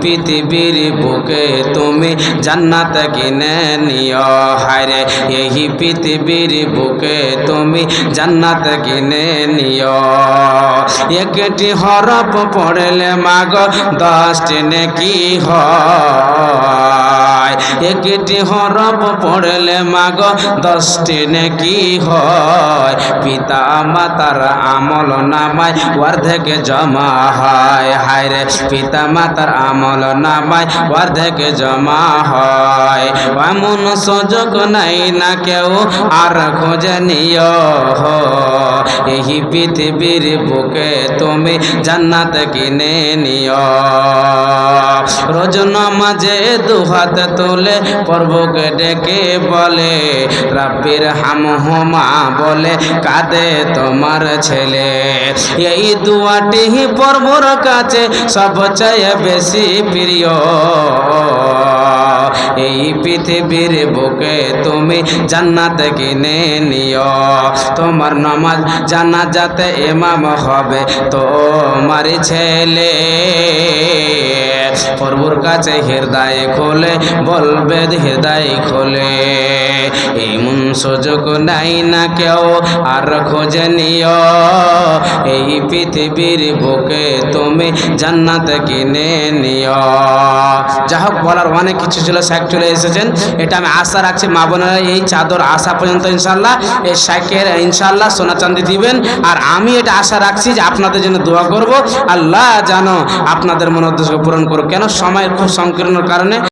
পৃথিবীর বুকে তুমি জান্নাত কিনে নিও। হায়রে, এই পৃথিবীর বুকে তুমি জান্নাত কিনে নিও। একটি হরফ পড়লে মাগ দশটি নেকি হয়। একটি হরফ পড়লে মাগ দশটি নেকি হয়। পিতা মাতার আমল নামায় অর্ধেকে জমা হয়। হায় রে পিতা মাতার আমল নামায় অর্ধেক জমা হয়। এমন সুযোগ নাই না কেউ আর খোঁজে নিয় এই পৃথিবীর বুকে তুমি জান্নাত কিনে নিও। রোজ নামাজে দুহাত তুলে প্রভুকে ডেকে বলে, রাব্বির হামহুমা বলে কাঁদে তোমার ছেলে। এই দুয়াটি প্রভুর কাছে সবচেয়ে বেশি প্রিয়। এই পৃথিবীর বুকে তুমি জান্নাত কিনে নিও। তোমার নামাজ জানা যাতে ইমাম হবে তোমার ছেলে। প্রভুর কাছে হৃদয় খোলে, বলবে হৃদয় খোলে। এমন সুযোগ নাই না কেউ, আর খোঁজে নিও। এই পৃথিবীর বুকে তুমি জান্নাত কিনে নিও। যা হোক, বলার অনেক কিছু ছিল শেখ চলে এসেছেন। এটা আমি আশা রাখছি, মা বোনেরা এই চাদর আসা পর্যন্ত ইনশাল্লাহ এই শেখের ইনশাল্লাহ সোনা চান্দি দিবেন। আর আমি এটা আশা রাখছি যে আপনাদের জন্য দোয়া করব। আল্লাহ জানো আপনাদের মনোদ্দেশ্য পূরণ করো কেন? সময়ের খুব সংকীর্ণর কারণে।